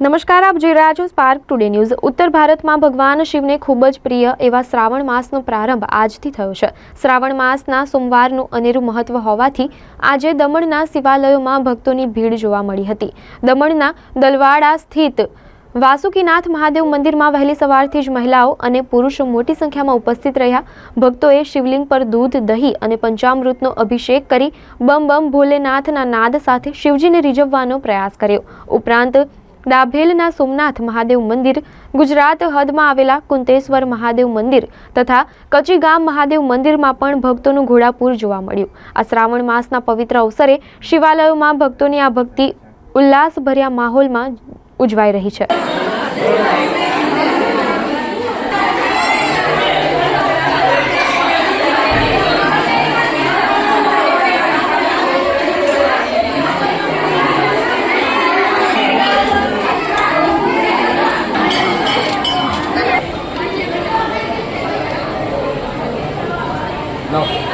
નમસ્કાર, આપ જોઈ રહ્યા છો સ્પાર્ક ટુડે ન્યૂઝ ઉત્તર ભારતમાં ભગવાન શિવને ખૂબ જ પ્રિય એવા શ્રાવણ માસનો પ્રારંભ આજથી થયો છે. શ્રાવણ માસના સોમવારનું અનેરું મહત્વ હોવાથી આજે દમણના શિવાલયોમાં ભક્તોની ભીડ જોવા મળી હતી. દમણના દલવાડા સ્થિત વાસુકીનાથ મહાદેવ મંદિરમાં વહેલી સવારથી જ મહિલાઓ અને પુરુષો મોટી સંખ્યામાં ઉપસ્થિત રહ્યા. ભક્તોએ શિવલિંગ પર દૂધ, દહીં અને પંચામૃતનો અભિષેક કરી બમ બમ ભોલેનાથના નાદ સાથે શિવજીને રીઝવવાનો પ્રયાસ કર્યો. ઉપરાંત ડાભેલના સોમનાથ મહાદેવ મંદિર, ગુજરાત હદમાં આવેલા કુંતેશ્વર મહાદેવ મંદિર તથા કચીગામ મહાદેવ મંદિરમાં પણ ભક્તોનું ઘોડાપૂર જોવા મળ્યું. આ શ્રાવણ માસના પવિત્ર અવસરે શિવાલયોમાં ભક્તોની આ ભક્તિ ઉલ્લાસભર્યા માહોલમાં ઉજવાઈ રહી છે. No.